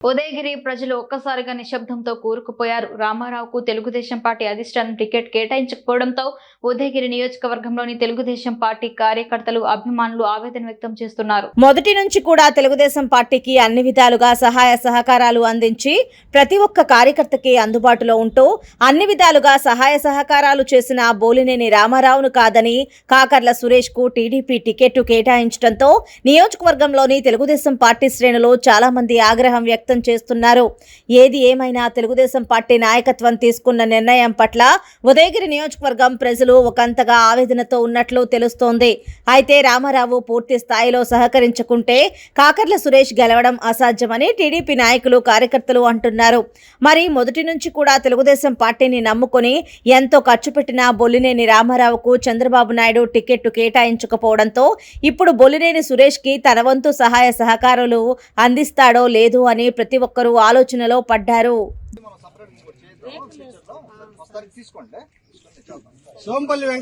ఉదయగిరి ప్రజలు ఒక్కసారిగా నిశ్శబ్దంతో కూరుకుపోయారు. రామారావుకు తెలుగుదేశం పార్టీ అధిష్టానం టికెట్ కేటాయించకపోవడంతో ఉదయగిరి నియోజకవర్గంలోని తెలుగుదేశం పార్టీ కార్యకర్తలు అభిమానులు ఆవేదన వ్యక్తం చేస్తున్నారు. మొదటి నుంచి కూడా తెలుగుదేశం పార్టీకి అన్ని విధాలుగా సహాయ సహకారాలు అందించి ప్రతి ఒక్క కార్యకర్తకి అందుబాటులో ఉంటూ అన్ని విధాలుగా సహాయ సహకారాలు చేసిన బోలినేని రామారావును కాదని కాకర్ల సురేష్కు టీడీపీ టికెట్ కేటాయించడంతో నియోజకవర్గంలోని తెలుగుదేశం పార్టీ శ్రేణులు చాలా మంది ఆగ్రహం వ్యక్తం చేస్తున్నారు. ఏది ఏమైనా తెలుగుదేశం పార్టీ నాయకత్వం తీసుకున్న నిర్ణయం పట్ల ఉదయగిరి నియోజకవర్గం ప్రజలు ఒకంతగా ఆవేదనతో ఉన్నట్లు తెలుస్తోంది. అయితే రామారావు పూర్తి స్థాయిలో సహకరించుకుంటే కాకర్ల సురేష్ గెలవడం అసాధ్యమని టీడీపీ నాయకులు కార్యకర్తలు అంటున్నారు. మరి మొదటి నుంచి కూడా తెలుగుదేశం పార్టీని నమ్ముకొని ఎంతో ఖర్చు పెట్టిన బొల్లినేని రామారావుకు చంద్రబాబు నాయుడు టికెట్ కేటాయించకపోవడంతో ఇప్పుడు బొల్లినేని సురేష్కి తన వంతు సహాయ సహకారాలు అందిస్తాడో లేదో అని ప్రతి ఒక్కరూ ఆలోచనలో పడ్డారు మనం సపరేట్ ఇంకోటి చేద్దాం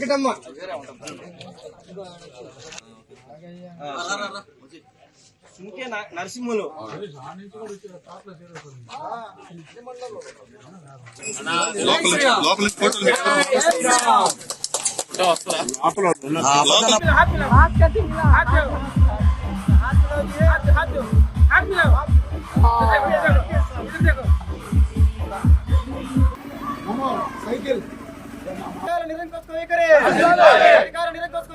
చేద్దాం निरंकुश अधिकार निरंकुश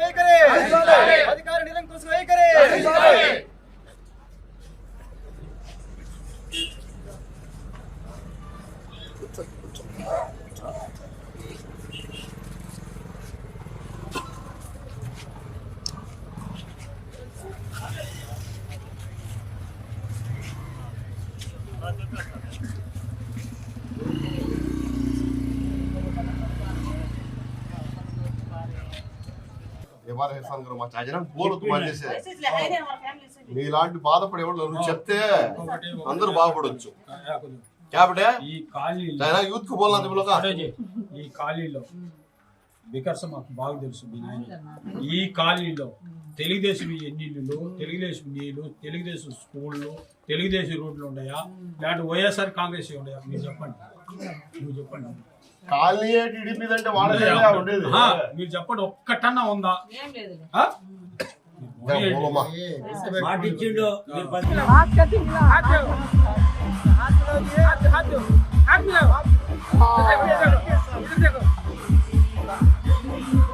अधिकार निरंकुश को Thank you. ఎవారు వేస్తాను గురు మా చాజనం పోలు పనిచేసే మీలాంటి బాధపడేవాళ్ళు నువ్వు చెప్తే అందరూ బాగుపడొచ్చు. కాబట్టి ఈ ఖాళీలో చైనా యూత్కు పోలా ఈ ఖాళీలో బికర్స్ మాకు బాగా తెలుసు మీ నాయన. ఈ ఖాళీలో తెలుగుదేశం ఎన్నిళ్ళు తెలుగుదేశం నీళ్ళు తెలుగుదేశం స్కూళ్ళు తెలుగుదేశం రోడ్లు ఉన్నాయా? లేకపోతే వైఎస్ఆర్ కాంగ్రెస్ ఉన్నాయా? మీరు చెప్పండి. నువ్వు చెప్పండి. టీడీపీ అంటే ఉండేది మీరు చెప్పండి ఒక్కటన్నా ఉందా. హాత్